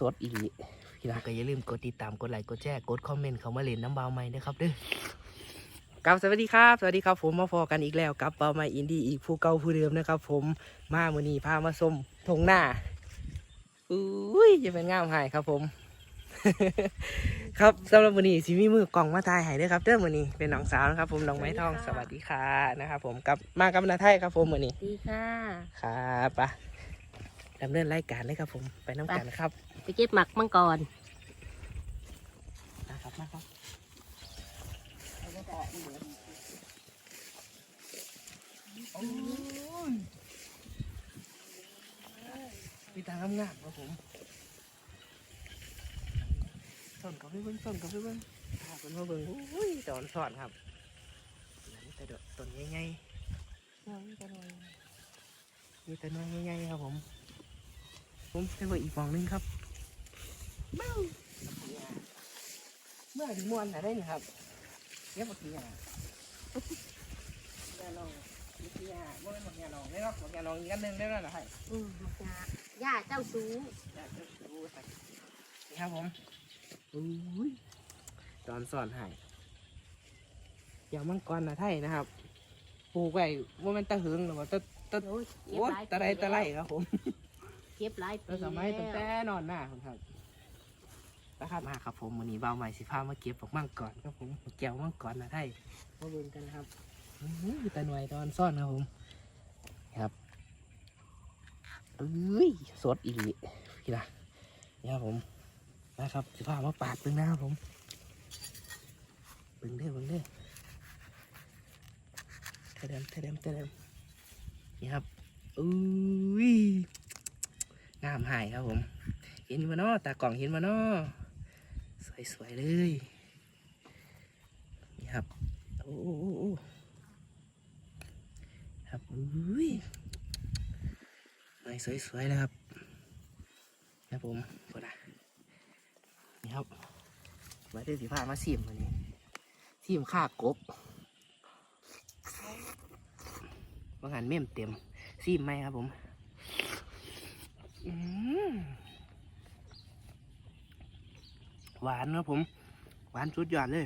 สดอีหลีพี่นะก็อย่าลืมกดติดตามกดไลค์กดแชร์กดคอมเมนต์เข้ามาเล่นน้ำเบาใหม่นะครับเด้อกับสวัสดีครับ สวัสดีครับผมมาพอกันอีกแล้วกับเบาใหม่อินดี้อีกผู้เก่าผู้เดิมนะครับ ผมมามือนี้พามาส้มทงหน้าอุ้ยจะเป็นงามหายครับผม ครับสำหรับมือนี้สิมีมือกล่องมาถ่ายให้เด้อครับเด้อมือนี้เป็นน้องสาวนะครับ ผมน้องไม้ทองสวัสดีค่ะนะครับผมกับมากับนาไทยครับผมมือนี้ดีค่ะครับปะ ดำเนินรายการเลยครับผมไปน้ำกันครับ ไปเก็บหมักมังกรนะครับนะครับมีทางงามๆครับผมต้นกับพี่เบิ้งต้นกับพี่เบิ้งพาคนมาเบิ้งอุ้ยตอนสอนครับนี่แต่ดอกต้นใหญ่ๆมีแต่หน้อยใหญ่ๆครับผม ผมจะไปอีกฟองหนึงครับเบ้าเมื่อถึงมวนอะไรนี่ครับเรียกว่ากี่อย่างยาลองมีกี่อย่างว่าเป็นหมดยาลองได้หรอกหมดยาลองอีกอันหนึ่งได้แล้วเหรอให้อืมมักยาย่าเจ้าสูงยาเจ้าชู้ใส่นี่ครับผมอุ้ยตอนสอนให้เดี๋ยวมังกรนะไทยนะครับปลูกไว้ว่ามันตะหึงหรือว่าตะตะโอ้ยเก็บโอ้ยหลายตะไรตะไรครับผม เก็บหลายปีแล้วสมัยตั้งแล้แต่วนอนหน้าครับครับนะครับมาครับผมวันนี้เบาใหม่สิพามาเก็บของมังกรครับผมแก้วมังกรนะไทยมาเบิ่งกันครับอื้อหือตะหน่วยตอนซ่อนครับผมครับเอ้ยสดอีหลีพี่ละนี่ครับผมนะครับสิพามาปาดเบิ่งนะครับผมเบิ่งเด้อเบิ่งเด้อเทเดมเทเดมเทเดมนี่ครับอุ้ย งามหายครับผม เห็นมาเนาะตากล่องเห็นมาเนาะสวยๆเลย นี่ครับ โอ้โครับอุ้ยหน่อยสวยๆเลยครับ ครับผมพอนะนี่ครับไว้เดี๋ยสีผ้ามาซีมวันนี้ซีมข้ากบว่างานเม่มเต็มซีมไหมครับผม หวานครับผม หวานสุดยอดเลย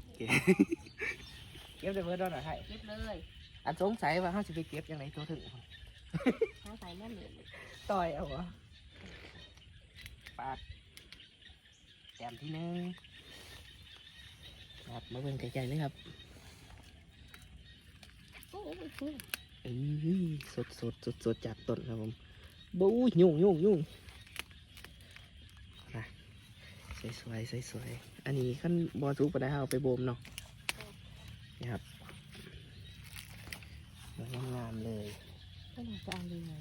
โอเคเก็บได้เบิร์ดแล้วหน่อยให้เก็บเลย อันสงสัยว่าเขาจะไปเก็บยังไงตัวถึงทั้งใส่แม่เหลือต่อยเอาเหรอปาดแต้มที่หนึ่งครับมาเบิ่งไกลๆเลยครับ โอ้ยโอ้ยเอ้ย สดสดสดสดๆจากต้นครับผมบู๊ยยุ่งยุ่งยุ่งนะสวยสวยสวยสวยๆอันนี้ขั้นบอสุกไปได้เอาไปโบมเนาะนี่ครับงามงามๆเลยก็น่าจะเอาเลยไง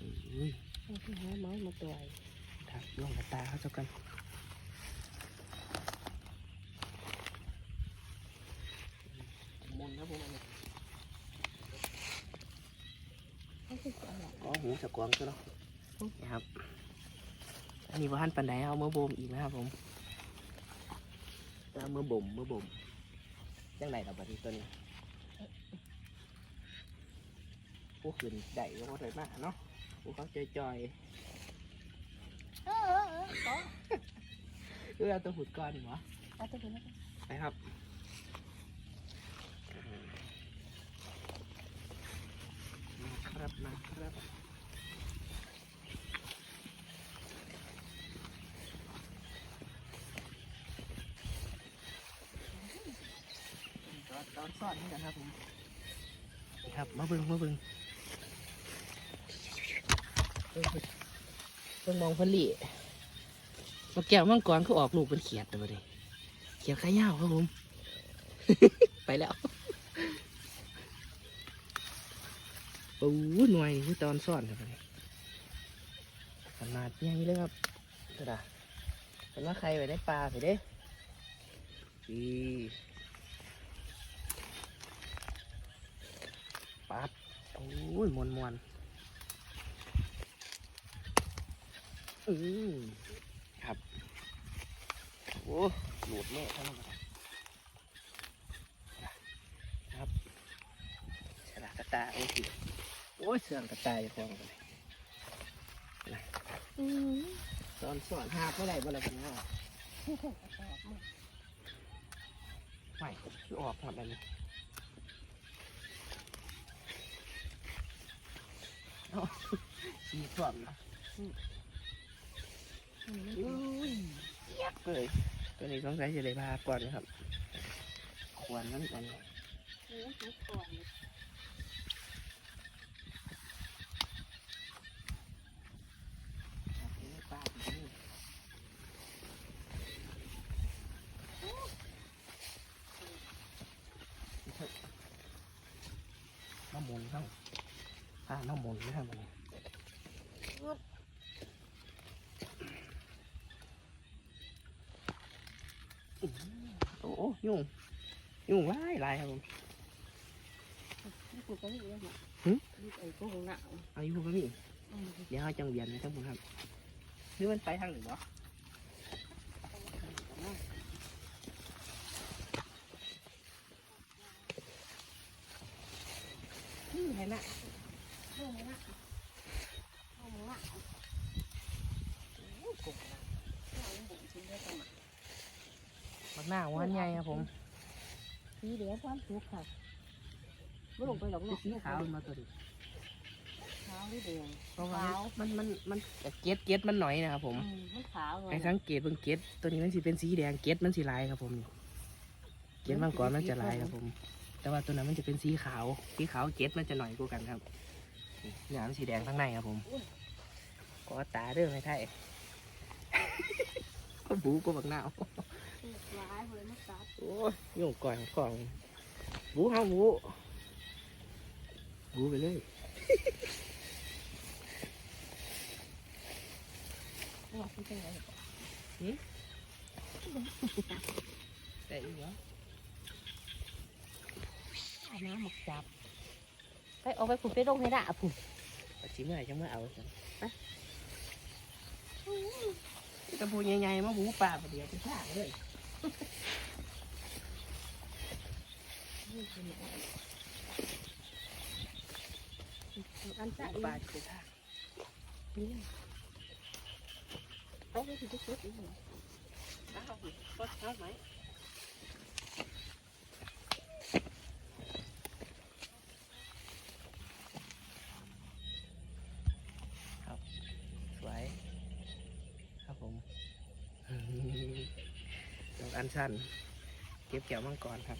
อุ้ยเอาที่หาไม้มาตัวไอ้ทักลงกระตาเขาเจ้ากันมุนครับผมอันนี้ เขาคือจะอะไร อ๋อหู สะกวางซะเนาะนี่ครับ อันนี้ว่าหันปันไดเอามาโบมอีกนะครับผมเอามือบ่มมือบ่มยังไงเราบัดนี้ตัวนี้ผู้ขึ้นได้ก็พอถอยมากเนาะผู้เขาจอยจอยเออเออเออขอๆเออเอาตัวหุดก่อนดีกวะเอาตัวนี้ไปครับมาครับมาครับต อนตอนซ่อนนี่กันครับผมนี่ครับมาเบิ่งมาเบิ่งเบิ่งเบิ่งมองเพนหลีมาแก้วมังกรคือออกลูกเป็นเขียดตัวนี้เขียวขายาวครับผม ไปแล้วโอ้หน่วยนี่คือตอนซ่อนครับนี่ขนาดใหญ่เลยครับกระดาเป็นว่าใครไปได้ปลาไปเด้อีปัด โอ้ยมวนมวนๆอือครับ โอ้หลุดแม่ทั้งนั้นครับฉลากกระตายโอ้ยโอ้ยเสื่องกระตายจะฟ้องกันเลยนะอืมตอนสอนหาเมื่อไหร่บ่ละพี่น้องที่เพิ่นกระสอบมาไม่คือออกหมดเลย อาสีส่วนนะอืมอุ้ยเยักเลยตัวนี้ต้องใช้เฉลยพาก่อนนะครับ ควรนั่นก่อนเออทุนน้ำมนต์เข้า ผ้าน้ำมนต์ไม่ทำอะไรโอ้โหยุ่งยุ่งหลายหลายครับผมนี่กูก็นี่แล้วเนี่ยหึนี่ไอ้พวกหนาวอายุก็มีอืมเดี๋ยวเขาจังเวียนนะครับผมครับหรือมันไปทางหนึ่งวะนี่เห็นละเรื่องนี้นะเอามึงละ โอ้ยกบนะเอาบุ๋มชิ้นเดียวกันมาบักหน้าวันใหญ่ครับผม สีเหลืองความสุขค่ะไม่ลงไปหรอกเนาะสีขาวมาตัวนี้ขาวหรือแดงเพราะว่าขาวมันมันมันเกล็ดเกล็ดมันหน่อยนะครับผมมันขาวเลยไอ้สังเกตเบิ่งเกล็ดตัวนี้มันสิเป็นสีแดงเกล็ดมันสีลายครับผมเกล็ดบางก่อนมันจะลายครับผม แต่ว่าตัวนั้นมันจะเป็นสีขาว สีขาวเกล็ดมันจะหน่อยกว่ากันครับ เนี่ยมันสีแดงข้างในครับผมก็ตาเด้อไม่ไทยก็บูก็บักหน้าวร้ายเลยมันกัดโอ้ยโยงก่อนก่อนบูเฮาบูบูไปเลยว่าคือจังไงแต่อีกเหรอเอาน้ำหมกจับ ไปเอาไปผุดไปลงให้ได้ผุดปัจจิเมื่อไหร่จะเมื่อเอาสิไปกระพูใหญ่ๆมาบูป่าประเดี๋ยวไปฆ่าเลยอันปจะลาอีจะไปฆ่านี่ไปไปถึงจุดๆอีกหน่อยอ้าวก็เอาไหมครับสวยครับผม ดอกอันชันเก็บแก้วมังกรครับ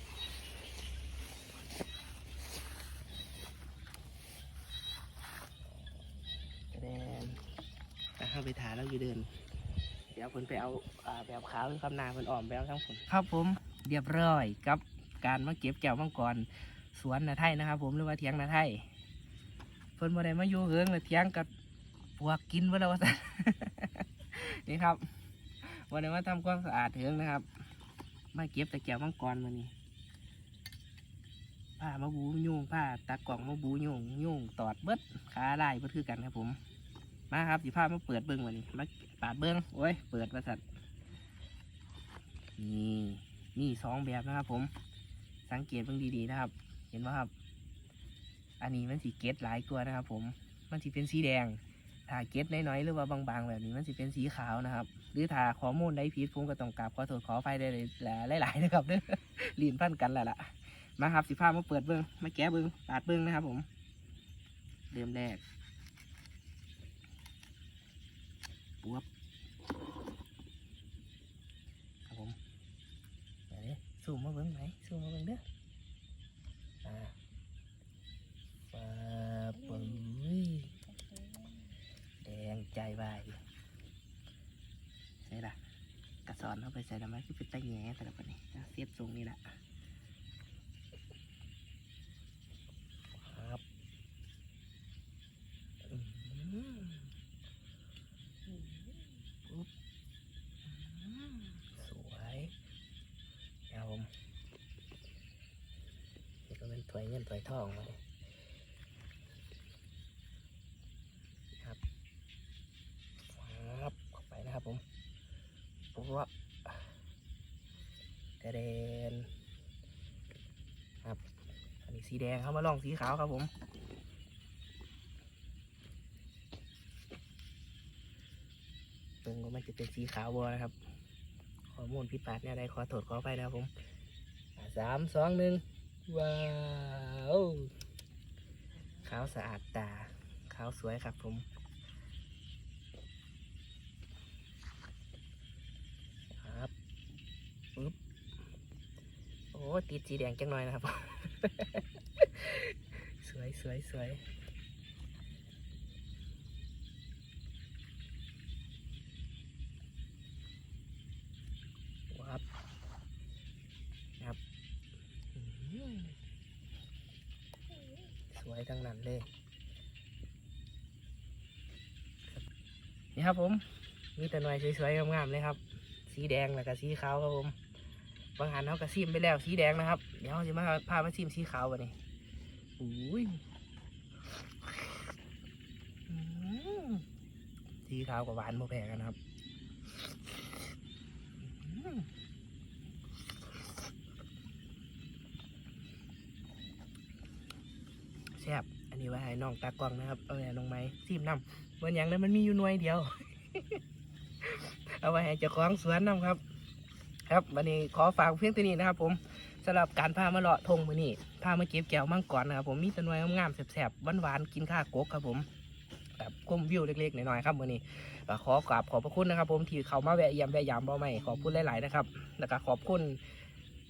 กระเด็นแต่เข้าไปถาแล้วอยู่เดิน เดี๋ยวผมไปเอาอ่าแบบขาวเป็นคำนาเป็นอ่อมแล้วทั้งผลครับผมเรียบร้อยกับการมาเก็บแก้วมังกรสวนนาไทยนะครับ ผมหรือว่าเทียงนาไทยเพิ่นบ่ได้มาอยู่เฮิงเลยเทียงกับพวกกินเ่แล้วว่าซั่นนี่ครับวันนี้มาทำความสะอาดเฮิงนะครับ มาเก็บต่แก้วมังกรมานี่ผ้ามาบูยุ่งผ้าตากล่องมาบูยุ่งยุ่งตอดเบิดขาลายเบิดคือกันครับผม มาครับสิพามาเปิดเบิ้งวันนี้มาปาดเบิ้งโอ้ยเปิดประสัตนี่นี่สองแบบนะครับผม สังเกตเบิ้งดีๆนะครับ เห็นไหมครับ อันนี้มันสีเกตหลายกว่านะครับผม มันสีเป็นสีแดง ถ้าเกตน้อยๆหรือว่าบางๆ แบบนี้มันสีเป็นสีขาวนะครับ หรือถ้าข้อมูลได้ผิดผมก็ต้องกราบขอโทษขออภัยได้หลายๆนะครับเด้อลีนพันกันแล้วล่ะมาครับสิพามาเปิดเบิ้งมาแกะเบิ้งปาดเบิ้งนะครับผมเริ่มแรกปุ๊บครับผมเดี๋ยวนี้ซูมมาเบิ้งไหมซูมมาเบิ้งเด้ออ่าปาปุ้ยแดง ใจวายใช่ละกระสอนเข้าไปใส่ละมันคือเป็นตะแง่แต่ละคนนี้เสียบทรงนี่แหละครับอือสวยครับผมนี่ก็เป็นถวยเงินถวยทองมาเลยครับครับเข้าไปนะครับผม ปุ๊บกระเด็นครับอันนี้สีแดงเข้ามาลองสีขาวครับผมเบิ่งว่ามันจะเป็นสีขาวบัวนะครับข้อมูลผิดพาดเนี่ยใดขอโทษขอไปนะครับผมสามสองหนึ่งว้าวขาวสะอาดตาขาวสวยครับผมครับปึ๊บโอ้ ติดสีแดงจังหน่อยนะครับ สวยสวยสวยวับครับสวยทั้งนั้นเลยนี่ครับผม มีแต่หน่วยสวยๆงามๆเลยครับ สีแดงแล้วก็สีขาวครับผม บางหันเขากระซิมไปแล้วสีแดงนะครับ เดี๋ยวเราจะมาพามาซิมสีขาววันนี้อุ้ยสีขาวกับหวานโมแพ้กันครับแซ่บอันนี้ไว้ให้น้องตากล้องนะครับ เอาไว้ให้น้องไม้ซิมน้ำวันอย่างนั้นมันมีอยู่หน่วยเดียว เอาไว้ให้เจ้าของสวนน้ำครับ ครับวันนี้ขอฝากเพียงตัวนี้นะครับ ผมสำหรับการพามาเลาะทงมือนี้พามาเก็บแก้วมังกรนะครับผมมีต้นไม้งามๆแสบๆหวานๆกินข้าวกกครับผมแบบกลมวิวเล็กๆหน่อยๆครับวันนี้ขอกราบขอบพระคุณนะครับ ผมที่เขามาแวะเยี่ยมแวะยามเบาใหม่ขอบคุณหลายๆนะครับแล้วก็ขอบคุณ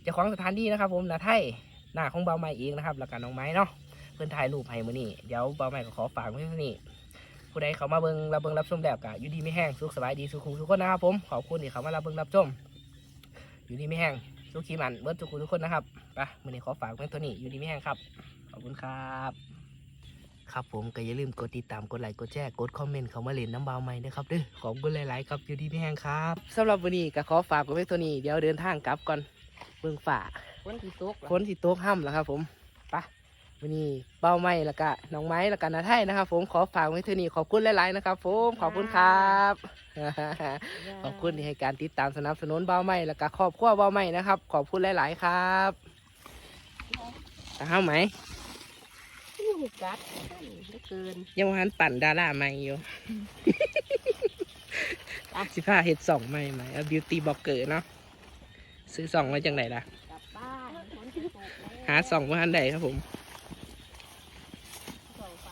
เจ้าของสถานที่นะครับ ผมนาไทยหน้าของเบาใหม่เองนะครับ แล้วก็น้องไม้เนาะเพื่อนถ่ายรูปให้มือนี้เดี๋ยวเบาใหม่ก็ขอฝากไว้เท่านี้ผู้ใดเขามาเบิงรับเบิงรับชมแบบกะอยู่ดีไม่แห้งสุขสบายดีสุขุมทุกคนนะครับผมขอบคุณที่เขามารับเบิงรับชม อยู่ดีไม่แห้งสุขีมันเบิร์ดทุกคนทุกคนนะครับไปมือนี้ขอฝากไว้ตัวนี้อยู่ดีไม่แห้งครับขอบคุณครับครับผมก็อย่าลืมกดติดตามกดไลค์กดแชร์กดคอมเมนต์เขามาเล่นน้ำเบาใหม่ด้วยครับเด้อขอบคุณหลายๆครับอยู่ดีไม่แห้งครับสำหรับวันนี้ก็ขอฝากไว้ตัวนี้เดี๋ยวเดินทางกลับก่อนเบิ่งฝ่าคนที่ตกฝนสิโต๊ะห้ำแล้วครับผมไปะ วันนี้เป้าไม้แล้วก็น้องไม้แล้วก็นาไทยนะครับผมขอฝากไว้เท่นี้ขอบคุณหลาย ๆ นะครับผมขอบคุณครับขอบคุณที่ให้การติดตามสนับสนุนเบ้าไม้แล้วก็ครอบครัวเบ้าไม้นะครับ ขอบคุณหลาย ๆ ครับตาห้าไหมหูกัดเกินยังวันปั่นดาราใหม่อยู่สิผ้าเห็ดสองใหม่ไหมเอาบิวตี้บล็อกเกอร์เนาะซื้อสองมาจากไหนล่ะกลับบ้านฝนที่ตกแล้วหาสองว่าอันใดครับผม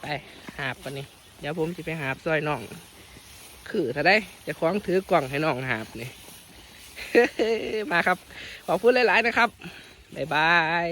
ไปหาบปะนี่เดี๋ยวผมจะไปหาบซอยน้อง คือถ้าได้จะคล้องถือกล่องให้น้องหาบนี่มาครับ ขอบคุณหลาย ๆ นะครับ บ๊ายบาย